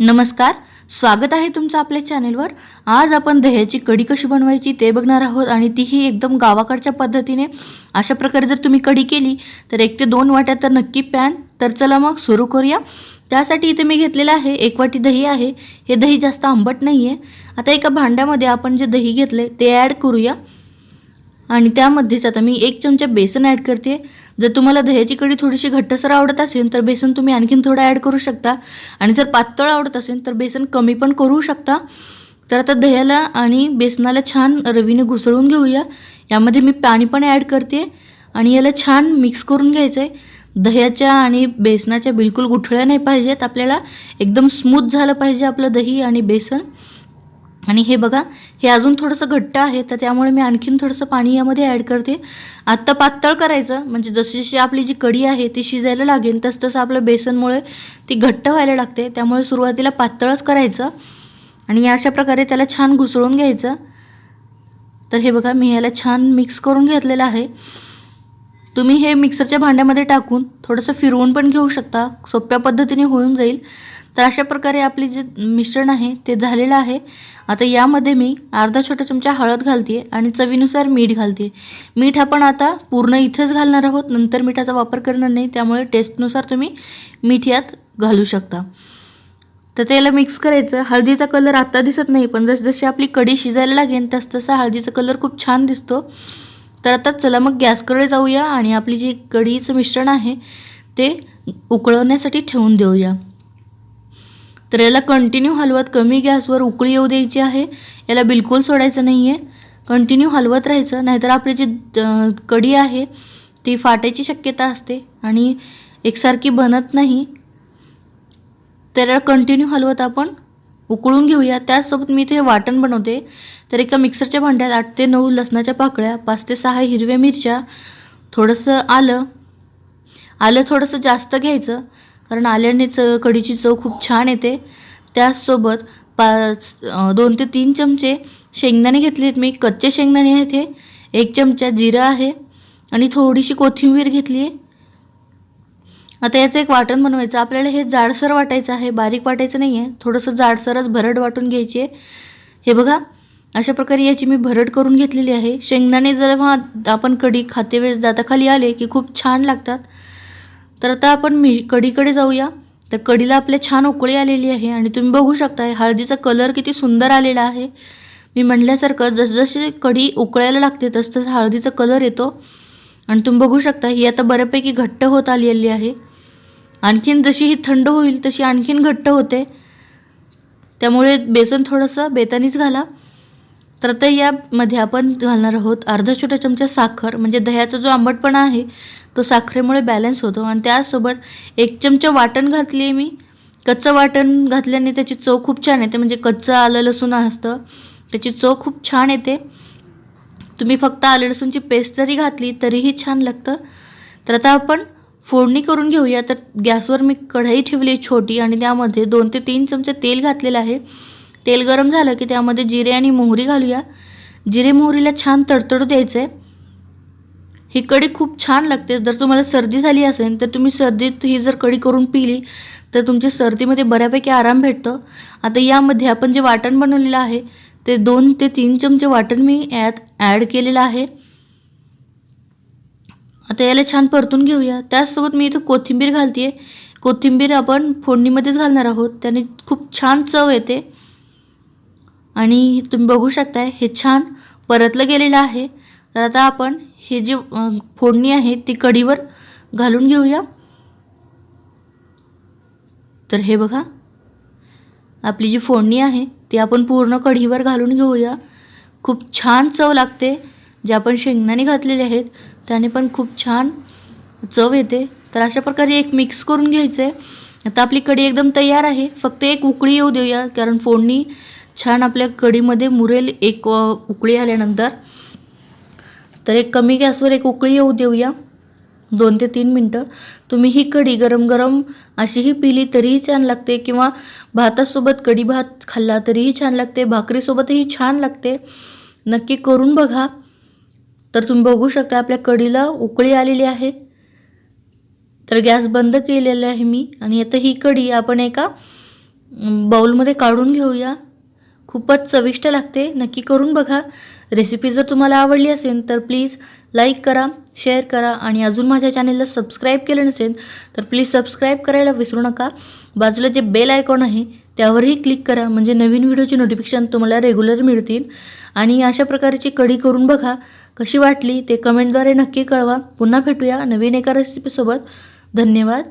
नमस्कार स्वागत आहे तुमचं आपल्या चॅनेलवर. आज आपण दह्याची कढी कशी बनवायची ते बघणार आहोत आणि तीही एकदम गावाकडच्या पद्धतीने. अशा प्रकारे जर तुम्ही कढी केली तर एक ते दोन वाट्या तर नक्की पॅन. तर चला मग सुरू करूया. त्यासाठी इथे मी घेतलेलं आहे एक वाटी दही आहे. हे दही जास्त आंबट नाही आहे आता एका भांड्यामध्ये आपण जे दही घेतले ते ॲड करूया. आणि त्यामध्येच आता मी एक चमचा बेसन ॲड करते. जर तुम्हाला दह्याची कढी थोडीशी घट्टसर आवडत असेल तर बेसन तुम्ही आणखीन थोडं ॲड करू शकता. आणि जर पातळ आवडत असेल तर बेसन कमी पण करू शकता. तर आता दह्याला आणि बेसनाला छान रवीने घुसळून घेऊया. यामध्ये मी पाणी पण ॲड करते. आणि याला छान मिक्स करून घ्यायचं आहे दह्याच्या आणि बेसनाच्या बिलकुल गुठळ्या नाही पाहिजेत. आपल्याला एकदम स्मूथ झालं पाहिजे आपलं दही आणि बेसन. आणि हे बघा हे अजून थोडंसं घट्ट आहे तर त्यामुळे मी आणखीन थोडंसं पाणी यामध्ये ॲड करते. आत्ता पातळ करायचं म्हणजे जशी जशी आपली जी कढी आहे ती शिजायला लागेल तस तसं आपलं बेसनमुळे ती घट्ट व्हायला लागते. त्यामुळे सुरुवातीला पातळच करायचं आणि अशा प्रकारे त्याला छान घुसळून घ्यायचं. तर हे बघा मी याला छान मिक्स करून घेतलेलं आहे. तुम्ही हे मिक्सरच्या भांड्यामध्ये टाकून थोडंसं फिरवून पण घेऊ शकता. सोप्या पद्धतीने होऊन जाईल. तर अशा प्रकारे आपली जे मिश्रण आहे ते झालेलं आहे. आता यामध्ये मी अर्धा छोटा चमचा हळद घालते आणि चवीनुसार मीठ घालते मीठ आपण आता पूर्ण इथेच घालणार आहोत. नंतर मिठाचा वापर करणार नाही. त्यामुळे टेस्टनुसार तुम्ही मीठ यात घालू शकता. तर त्याला मिक्स करायचं. हळदीचा कलर आत्ता दिसत नाही पण जस जशी आपली कढी शिजायला लागेल तस तसा हळदीचा कलर खूप छान दिसतो. तर आता चला मग गॅसकडे जाऊया आणि आपली जी कढीचं मिश्रण आहे ते उकळवण्यासाठी ठेवून देऊया. तर याला कंटिन्यू हलवत कमी गॅसवर उकळी येऊ द्यायची आहे. याला बिलकुल सोडायचं नाही आहे कंटिन्यू हलवत राहायचं नाहीतर आपली जी द- कढी आहे ती फाटायची शक्यता असते आणि एकसारखी बनत नाही. तर कंटिन्यू हलवत आपण उकळून घेऊया. त्याचसोबत मी इथे वाटण बनवते. तर एका मिक्सरच्या भांड्यात आठ ते नऊ लसणाच्या पाकळ्या पाच ते सहा हिरव्या मिरच्या थोडंसं आलं. आलं थोडंसं जास्त घ्यायचं. कारण आल्याने च कढीची चव खूप छान येते. त्याचसोबत पाच दोन ते तीन चमचे शेंगदाणे घेतले आहेत मी. कच्चे शेंगदाणे आहेत हे. एक चमचा जिरा आहे आणि थोडीशी कोथिंबीर घेतली आहे. आता याचं एक वाटण बनवायचं. आपल्याला हे जाडसर वाटायचं आहे. बारीक वाटायचं नाही आहे थोडंसं जाडसरच भरड वाटून घ्यायची आहे. हे बघा अशा प्रकारे याची मी भरड करून घेतलेली आहे. शेंगदाणे जर आपण कढी खाते वेळेस दाताखाली आले की खूप छान लागतात. तर आता आपण मी कढीकडे जाऊया. तर कढीला आपल्या छान उकळी आलेली आहे आणि तुम्ही बघू शकता हळदीचा कलर किती सुंदर आलेला आहे. मी म्हणल्यासारखं जसजशी कढी उकळायला लागते तसतसं हळदीचा कलर येतो. आणि तुम्ही बघू शकता ही आता बऱ्यापैकी घट्ट होत आलेली आहे. आणखीन जशी ही थंड होईल तशी आणखीन घट्ट होते. त्यामुळे बेसन थोडंसं बेतानीच घाला. तर आता यामध्ये आपण घालणार आहोत अर्धा छोटा चमचा साखर म्हणजे दह्याचा जो आंबटपणा आहे तो साखरेमुळे बॅलन्स होतो. आणि त्यासोबत एक चमचा वाटण घातली आहे मी. कच्चं वाटण घातल्याने त्याची चव खूप छान येते. म्हणजे कच्चं आलं लसूण असतं त्याची चव खूप छान येते. तुम्ही फक्त आलं लसूणची पेस्ट जरी घातली तरीही छान लागतं. तर आता आपण फोडणी करून घेऊया. तर गॅसवर मी कढई ठेवली आहे छोटी आणि त्यामध्ये दोन ते तीन चमचे तेल घातलेलं आहे. तेल गरम झालं की त्यामध्ये जिरे आणि मोहरी घालूया. जिरे मोहरीला छान तडतडू द्यायचं आहे ही कढी खूप छान लागते. जर तुम्हाला सर्दी झाली असेल तर तुम्ही सर्दीत ही जर कढी करून पिली तर तुमच्या सर्दीमध्ये बऱ्यापैकी आराम भेटतो. आता यामध्ये आपण जे वाटण बनवलेलं आहे ते दोन ते तीन चमचे वाटण मी यात ॲड केलेलं आहे. आता याला छान परतून घेऊया. त्याचसोबत मी इथं कोथिंबीर घालते कोथिंबीर आपण फोडणीमध्येच घालणार आहोत. त्याने खूप छान चव येते. आणि तुम्ही बघू शकताय हे छान परतलं गेलेलं आहे. तर आता आपण हे जे फोडणी आहे ती कढीवर घालून घेऊया. तर हे बघा आपली जी फोडणी आहे ती आपण पूर्ण कढीवर घालून घेऊया. खूप छान चव लागते. जे आपण शेंगदाणे घातलेले आहेत त्याने पण खूप छान चव येते. तर अशा प्रकारे एक मिक्स करून घ्यायचं आहे आता आपली कढी एकदम तयार आहे. फक्त एक उकळी येऊ देऊया कारण फोडणी छान आपल्या कढीमध्ये मुरेल एक उकळी आल्यानंतर. तर एक कमी गॅसवर एक उकळी येऊ देऊया. दोन ते तीन मिनटं. तुम्ही ही कढी गरम गरम अशीही पिली तरीही छान लागते किंवा भातासोबत कढी भात खाल्ला तरीही छान लागते भाकरीसोबतही छान लागते. नक्की करून बघा. तर तुम्ही बघू शकता आपल्या कढीला उकळी आलेली आहे. तर गॅस बंद केलेला आहे मी आणि आता ही कढी आपण एका बाऊलमध्ये बाउलमध्ये काढून घेऊया. खूपच चविष्ट लागते. नक्की करून बघा. रेसिपी जर तुम्हाला आवडली असेल तर प्लीज लाईक करा शेअर करा आणि अजून माझ्या चॅनेलला सबस्क्राईब केलं नसेल तर प्लीज सबस्क्राईब करायला विसरू नका. बाजूला जे बेल आयकॉन आहे त्यावरही क्लिक करा. म्हणजे नवीन व्हिडिओची नोटिफिकेशन तुम्हाला रेग्युलर मिळतील. आणि अशा प्रकारची कढी करून बघा. कशी वाटली ते कमेंटद्वारे नक्की कळवा. पुन्हा भेटूया नवीन एका रेसिपीसोबत धन्यवाद.